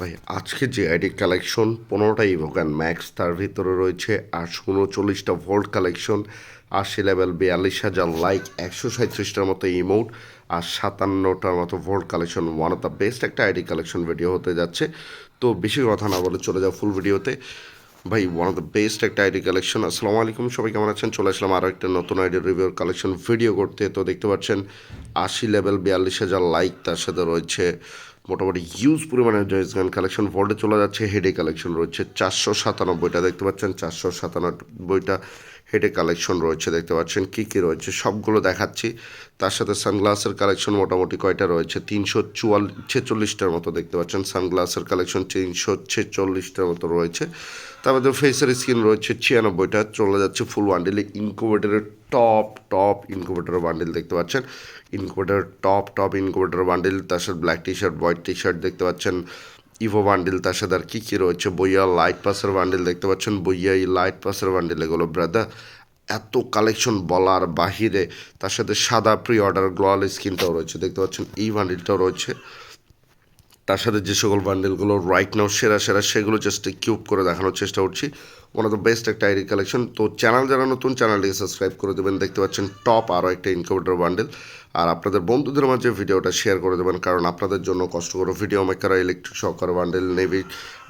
ভাই, আজকে যে আইডি কালেকশন, পনেরোটা ইভোগান ম্যাক্স, তার ভিতরে রয়েছে আটশো উনচল্লিশটা ভোল্ট কালেকশন, আশি লেভেল বিয়াল্লিশ হাজার লাইক, একশো সাঁত্রিশটার মতো ইমোট আর সাতান্নটার মতো vault collection one of the best একটা আইডি কালেকশন ভিডিও হতে যাচ্ছে। তো বেশি কথা না বলে চলে যাও ফুল ভিডিওতে ভাই ওয়ান অফ দ্য বেস্ট একটা আইডি কালেকশন, আসসালামু আলাইকুম, সবাই কেমন আছেন? চলে আসলাম আরও একটা নতুন আইডি রিভিউর কালেকশন ভিডিও করতে। তো দেখতে পাচ্ছেন, আশি লেভেল বিয়াল্লিশ হাজার লাইক, তার সাথে রয়েছে মোটামুটি হিউজ পরিমাণে জয়েস গান কালেকশন ভোল্টে চলে যাচ্ছে হেডে কালেকশন রয়েছে, চারশো সাতানব্বইটা, দেখতে পাচ্ছেন চারশো সাতানব্বইটা হেডে কালেকশন রয়েছে, দেখতে পাচ্ছেন। কী কী রয়েছে? সবগুলো দেখাচ্ছি। তার সাথে সানগ্লাসের কালেকশন মোটামুটি কয়টা রয়েছে? তিনশো চুয়াল, ছেচল্লিশটার মতো দেখতে পাচ্ছেন। সানগ্লাসের কালেকশন তিনশো ছেচল্লিশটার মতো রয়েছে। তারপরে ফেসের স্কিন রয়েছে ছিয়ানব্বইটা। চলে যাচ্ছে ফুল বান্ডিলে ইনকুবেটারের টপ টপ ইনকুবেটারের বান্ডিল দেখতে পাচ্ছেন। Incubator top top incubator bundle তার সাথে black T shirt white T shirt দেখতে পাচ্ছেন। ইভো বান্ডিল তার সাথে আর কী কী রয়েছে বইয়া লাইট পাসের বান্ডিল দেখতে পাচ্ছেন বইয়া এই লাইট পাসের বান্ডিল এগুলো ব্রাদার এত কালেকশন বলার বাহিরে তার সাথে সাদা প্রি অর্ডার গ্লোয়াল স্কিনটাও রয়েছে, দেখতে পাচ্ছেন, এই বান্ডিলটাও রয়েছে। তার সাথে যে সকল বান্ডেলগুলো রাইট নাও সেরা সেরা, সেগুলো জাস্ট কিউব করে দেখানোর চেষ্টা করছি। ওয়ান অফ দ্য বেস্ট একটা আইডি কালেকশন তো চ্যানেল যারা নতুন চ্যানেলটিকে সাবস্ক্রাইব করে দেবেন। দেখতে পাচ্ছেন টপ আরও একটা ইনকিউবেটর বান্ডেল আর আপনাদের বন্ধুদের মাঝে ভিডিওটা শেয়ার করে দেবেন, কারণ আপনাদের জন্য কষ্ট করে ভিডিও মেকাররা ইলেকট্রিক শকার বান্ডেল নেভি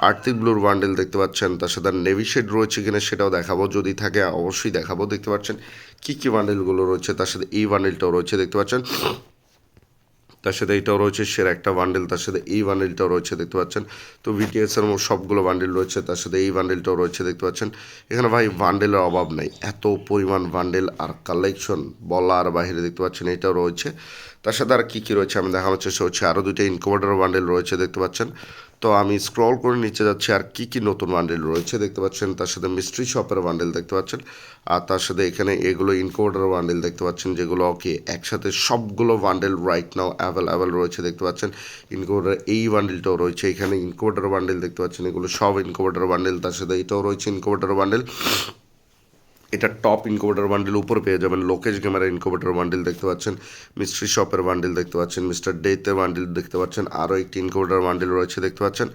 আর্থিক ব্লুর বান্ডেল দেখতে পাচ্ছেন। তার সাথে নেভি শেড রয়েছে কিনা সেটাও দেখাবো, যদি থাকে অবশ্যই দেখাবো। দেখতে পাচ্ছেন কী কী বান্ডেলগুলো রয়েছে, তার সাথে এই বান্ডেলটাও রয়েছে, দেখতে পাচ্ছেন। তার সাথে এইটাও রয়েছে, সের একটা বান্ডেল তার সাথে এই বান্ডেলটাও রয়েছে, দেখতে পাচ্ছেন। তো ভিটিএস এর মোট সবগুলো বান্ডেল রয়েছে, তার সাথে এই বান্ডেলটাও রয়েছে, দেখতে পাচ্ছেন। এখানে ভাই বান্ডেলের অভাব নাই, এত পরিমাণ বান্ডেল আর কালেকশন বলার বাহিরে দেখতে পাচ্ছেন, এটাও রয়েছে। তার সাথে আর কী কী রয়েছে আমি দেখানোর চেষ্টা হচ্ছে আরও দুইটা ইনকোভার্টার বান্ডেল রয়েছে, দেখতে পাচ্ছেন। তো আমি স্ক্রল করে নিচে যাচ্ছি, আর কি কি নতুন বান্ডেল রয়েছে দেখতে পাচ্ছেন? তার সাথে মিস্ট্রি শপের বান্ডেল দেখতে পাচ্ছেন, আর তার সাথে এখানে এগুলো ইনকোডার বান্ডেল দেখতে পাচ্ছেন, যেগুলো ওকে একসাথে সবগুলো বান্ডেল রাইট নাও অ্যাভেলেবেল রয়েছে দেখতে পাচ্ছেন। ইনকোডার এই বান্ডেলটাও রয়েছে, এখানে ইনকোডার বান্ডেল দেখতে পাচ্ছেন, এগুলো সব ইনকোডার বান্ডেল তার সাথে এটাও রয়েছে ইনকোডার বান্ডেল এটা টপ ইনকোভেটার বান্ডেল উপরে পেয়ে যাবেন লোকেশ গেমারের ইনকোভেটার বান্ডেল দেখতে পাচ্ছেন মিস্ট্রি শপের বান্ডেল দেখতে পাচ্ছেন মিস্টার ডেতের বান্ডেল দেখতে পাচ্ছেন আরও একটি ইনকোভেটার বান্ডেল রয়েছে দেখতে পাচ্ছেন।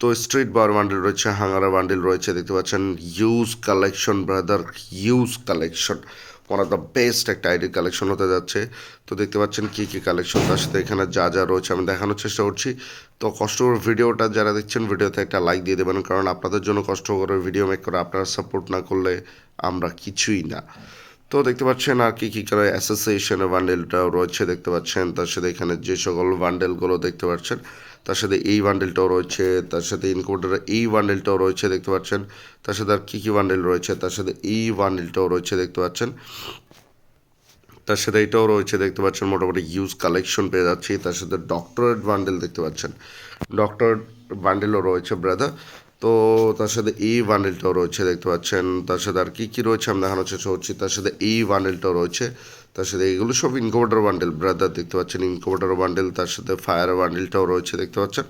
তো স্ট্রিট বার বান্ডেল রয়েছে হাঙ্গারা বান্ডেল রয়েছে দেখতে পাচ্ছেন huge collection brother huge collection one of the best একটা আইডি কালেকশন হতে যাচ্ছে। তো দেখতে পাচ্ছেন কী কী কালেকশন তার সাথে এখানে যা যা রয়েছে আমি দেখানোর চেষ্টা করছি। তো কষ্ট করে ভিডিওটা যারা দেখছেন, ভিডিওতে একটা লাইক দিয়ে দেবেন, কারণ আপনাদের জন্য কষ্ট করে ভিডিও মেক করে, আপনারা সাপোর্ট না করলে আমরা কিছুই না। তো দেখতে পাচ্ছেন আর কি কী করে অ্যাসোসিয়েশনের বান্ডেলটাও রয়েছে, দেখতে পাচ্ছেন। তার সাথে এখানে যে সকল বান্ডেলগুলো দেখতে পাচ্ছেন তার সাথে এই বান্ডেলটাও রয়েছে, তার সাথে ইনকোভার্টারের এই বান্ডেলটাও রয়েছে, দেখতে পাচ্ছেন। তার সাথে আর কী কী বান্ডেল রয়েছে, তার সাথে এই বান্ডেলটাও রয়েছে, দেখতে পাচ্ছেন। তার সাথে এটাও রয়েছে, দেখতে পাচ্ছেন, মোটামুটি ইউজ কালেকশন পেয়ে যাচ্ছি। তার সাথে ডক্টরেট বান্ডেল দেখতে পাচ্ছেন। ডক্টর বান্ডেলও রয়েছে ব্রাদার তো তার সাথে এই বান্ডেলটাও রয়েছে, দেখতে পাচ্ছেন। তার সাথে আর কী কী রয়েছে, আমি দেখানোর চেষ্টা করছি। তার সাথে এই বান্ডেলটাও রয়েছে। তার সাথে এগুলো সব ইনকোভার্টার বান্ডেল ব্রাদার দেখতে পাচ্ছেন ইনকোভার্টার বান্ডেল তার সাথে ফায়ার বান্ডেলটাও রয়েছে দেখতে পাচ্ছেন।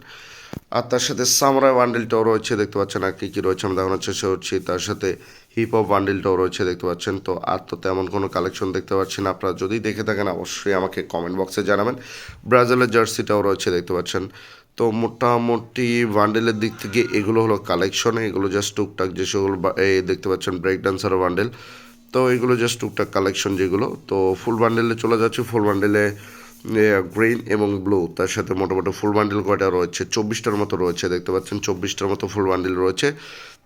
আর তার সাথে সামরাই বান্ডেলটাও রয়েছে দেখতে পাচ্ছেন, আর কী কী রয়েছে আমি দেখানোর চেষ্টা করছি, তার সাথে হিপ হপ বান্ডেলটাও রয়েছে দেখতে পাচ্ছেন। তো আর তো তেমন কোনো কালেকশন দেখতে পাচ্ছেন আপনারা যদি দেখে থাকেন অবশ্যই আমাকে কমেন্ট বক্সে জানাবেন। ব্রাজিলের জার্সিটাও রয়েছে দেখতে পাচ্ছেন। তো মোটামুটি বান্ডেলের দিক থেকে এগুলো হলো কালেকশন এগুলো জাস্ট টুকটাক যে সকল দেখতে পাচ্ছেন ব্রেক ডান্সার বান্ডেল তো এগুলো জাস্ট টুকটাক কালেকশন যেগুলো। তো ফুল বান্ডেলে চলে যাচ্ছে। ফুল বান্ডেলে গ্রিন এবং ব্লু তার সাথে মোটামুটি ফুল বান্ডেল কয়টা রয়েছে? চব্বিশটার মতো রয়েছে, দেখতে পাচ্ছেন। চব্বিশটার মতো ফুল বান্ডেল রয়েছে।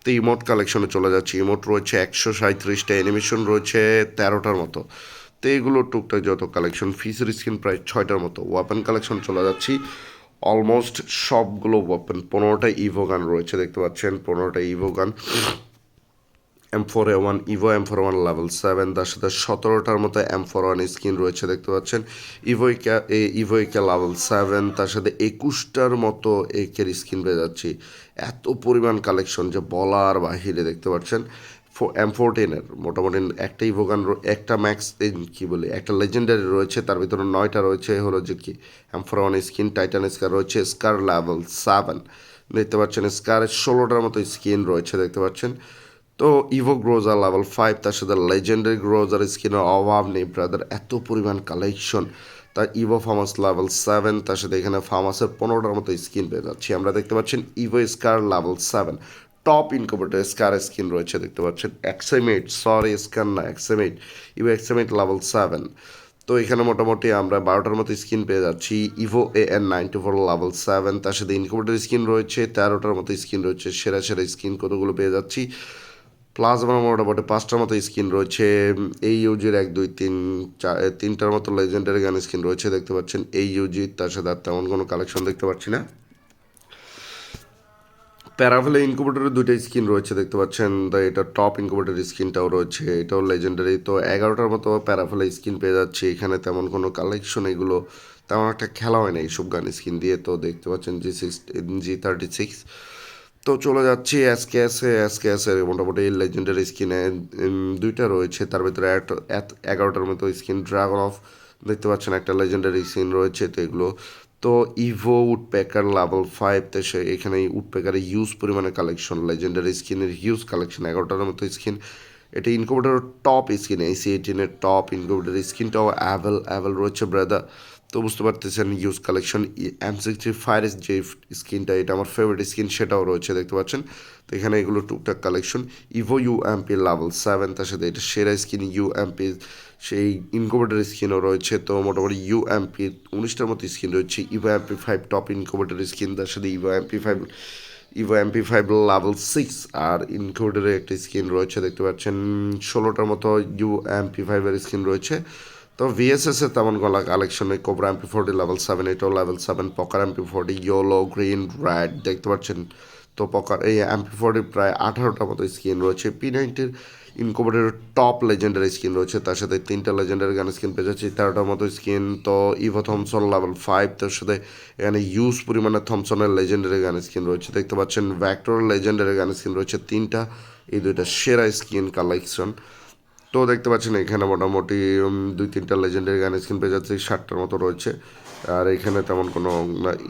তো ইমোট কালেকশনে চলে যাচ্ছে। ইমোট রয়েছে একশো সাঁত্রিশটা অ্যানিমেশন রয়েছে তেরোটার মতো। তো এগুলো টুকটাক যত কালেকশন ফিসের স্ক্রিন প্রায় ছয়টার মতো ওয়াপেন কালেকশন চলে যাচ্ছি। অলমোস্ট সবগুলো ওয়েপেন পনেরোটা ইভো গান রয়েছে, দেখতে পাচ্ছেন। পনেরোটা Evo gun M four A one Evo M four one level seven তার সাথে সতেরোটার মতো এম ফোর ওয়ান স্ক্রিন রয়েছে, দেখতে পাচ্ছেন। ইভোইকা এ ইভোইকা লেভেল সেভেন তার সাথে একুশটার মতো একের স্ক্রিন পেয়ে যাচ্ছি। এত পরিমাণ কালেকশন যে বলার বাহিরে, দেখতে পাচ্ছেন। এম ফোরটিনের মোটামুটি একটা ইভোগান একটা ম্যাক্স কী বলি, একটা লেজেন্ডারি রয়েছে, তার ভিতরে নয়টা রয়েছে হলো যে কি M four one skin Titan scar রয়েছে স্কার লেভেল সেভেন দেখতে পাচ্ছেন স্কারের ষোলোটার মতো স্কিন রয়েছে, দেখতে পাচ্ছেন। তো ইভো গ্রোজার লেভেল ফাইভ তার সাথে লেজেন্ডারি গ্রোজার স্কিনের অভাব নেই ব্রাদার এত পরিমাণ কালেকশন তার ইভো ফার্মাস লেভেল সেভেন তার সাথে এখানে ফার্মাসের পনেরোটার মতো স্কিন পেয়ে যাচ্ছি। আমরা দেখতে পাচ্ছেন evo scar level seven top incubator scar skin রয়েছে, দেখতে পাচ্ছেন। এক্সেমেট সরি স্কার না এক্সেমেট ইভো এক্সেমেট লেভেল সেভেন তো এখানে মোটামুটি আমরা বারোটার মতো স্কিন পেয়ে যাচ্ছি। Evo A N ninety four level seven তার সাথে ইনকোভেটার স্কিন রয়েছে, তেরোটার মতো স্কিন রয়েছে, সেরা সেরা স্কিন কতগুলো পেয়ে যাচ্ছি। প্লাজমার মোটামুটি পাঁচটার মতো স্কিন রয়েছে এই ইউজির এক, দুই, তিন, চার তিনটার মতো লেজেন্ডারি গান স্কিন রয়েছে, দেখতে পাচ্ছেন। এই ইউজি তার সাথে আর তেমন কোনো কালেকশন দেখতে পাচ্ছি না। প্যারাভেলে ইনকুবেটরের দুইটা স্কিন রয়েছে, দেখতে পাচ্ছেন। এটা টপ ইনকুবেটর স্কিনটাও রয়েছে, এটাও লেজেন্ডারি তো এগারোটার মতো প্যারাভেলে স্কিন পেয়ে যাচ্ছে, এখানে তেমন কোনো কালেকশন এগুলো, তেমন একটা খেলা হয় না এইসব গান স্কিন দিয়ে। তো দেখতে পাচ্ছেন G six G thirty six তো চলে যাচ্ছি এসকে এসে এসকে এসে মোটামুটি লেজেন্ডারি স্কিনে দুইটা রয়েছে। তার ভিতরে এগারোটার মতো স্কিন ড্রাগন অফ দেখতে পাচ্ছেন একটা লেজেন্ডারি স্কিন রয়েছে তো এগুলো। তো ইভো উডপ্যাকার লেভেল ফাইভ তো সে এখানে উডপ্যাকারের হিউজ পরিমাণে কালেকশন লেজেন্ডারি স্কিনের হিউজ কালেকশন এগারোটার মতো স্কিন এটা ইনকোভেটারের টপ স্কিন এসি এইটিনের টপ ইনকোভেটার স্কিনটাও অ্যাভেল অ্যাভেল রয়েছে ব্রাদার তো বুঝতে পারতেছেন huge collection M sixty fire যে স্কিনটা এটা আমার ফেভারিট স্কিন সেটাও রয়েছে, দেখতে পাচ্ছেন? তো এখানে এগুলো টুকটাক collection evo U M P level seven তার সাথে এটা সেরা স্কিন ইউ এমপি সেই ইনকোভেটার স্কিনও রয়েছে, তো মোটামুটি ইউ এমপি উনিশটার মতো স্কিন রয়েছে Evo MP five top incubator skin তার সাথে Evo MP five Evo MP five level six আর ইনকোভেটারের একটা স্কিন রয়েছে, দেখতে পাচ্ছেন, ষোলোটার মতো ইউ এমপি ফাইভের স্কিন রয়েছে তো ভিএসএস এর তেমন গলা কালেকশনে cobra MP forty level seven এটাও লেভেল সেভেন পকার MP forty yellow green red দেখতে পাচ্ছেন? তো পকার এই এমপি ফোর্টি প্রায় আঠারোটার মতো স্কিন রয়েছে। পি নাইনটির ইনকোভেটের টপ লেজেন্ডারি স্কিন রয়েছে, তার সাথে তিনটা লেজেন্ডারি গান স্কিন পেয়ে যাচ্ছি তেরোটার মতো স্কিন তো ইভো থমসন লেভেল ফাইভ তার সাথে এখানে ইউজ পরিমাণে থমসনের লেজেন্ডারি গান স্কিন রয়েছে, দেখতে পাচ্ছেন? ভ্যাক্টর লেজেন্ডারি গান স্কিন রয়েছে, তিনটা, এই দুইটা সেরা স্কিন কালেকশন তো দেখতে পাচ্ছেন এখানে মোটামুটি দুই তিনটা লেজেন্ডারি গান স্ক্রিন পেয়ে যাচ্ছে, ষাটটার মতো রয়েছে। আর এখানে তেমন কোনো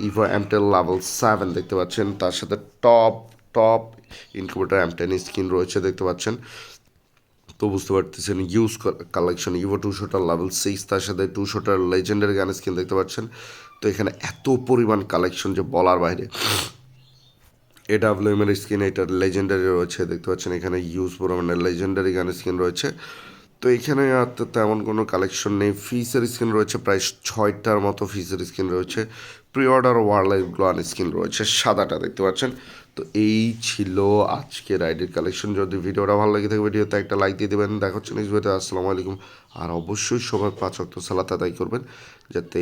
ইভো এমটেল লেভেল সেভেন দেখতে পাচ্ছেন। তার সাথে top top incubator M ten skin রয়েছে দেখতে পাচ্ছেন। তো বুঝতে পারতেছেন huge collection Ivo two শোটার level six তার সাথে টু শোটার লেজেন্ডারি গান স্কিন দেখতে পাচ্ছেন। তো এখানে এত পরিমাণ কালেকশন যে বলার বাইরে। এর স্কিন এটার লেজেন্ডারি রয়েছে, দেখতে পাচ্ছেন এখানে ইউজ পরিমাণে লেজেন্ডারি গান স্কিন রয়েছে। তো এখানে আর তেমন কোনো কালেকশন নেই। ফিসের স্কিন রয়েছে প্রায় ছয়টার মতো ফিসের স্কিন রয়েছে। প্রি অর্ডার ওয়ারলাইফ গ্লোয়ান স্কিন রয়েছে, সাদাটা দেখতে পাচ্ছেন। তো এই ছিল আজকের আইডির কালেকশন যদি ভিডিওটা ভালো লাগে থাকে ভিডিওতে একটা লাইক দিয়ে দেবেন। দেখা হচ্ছে নেক্সট ভিডিওতে আসসালামু আলাইকুম। আর অবশ্যই সবার পাঁচ অক্ট সালাত আদায় করবেন, যাতে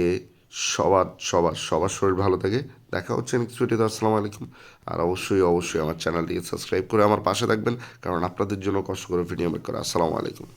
সবার সবার সবার শরীর ভালো থাকে। দেখা হচ্ছে নেক্সট ভিডিওতে আসসালামু আলাইকুম। আর অবশ্যই অবশ্যই আমার চ্যানেলটিকে সাবস্ক্রাইব করে আমার পাশে থাকবেন, কারণ আপনাদের জন্য কষ্ট করে ভিডিও মেক করা। আসসালামু আলাইকুম।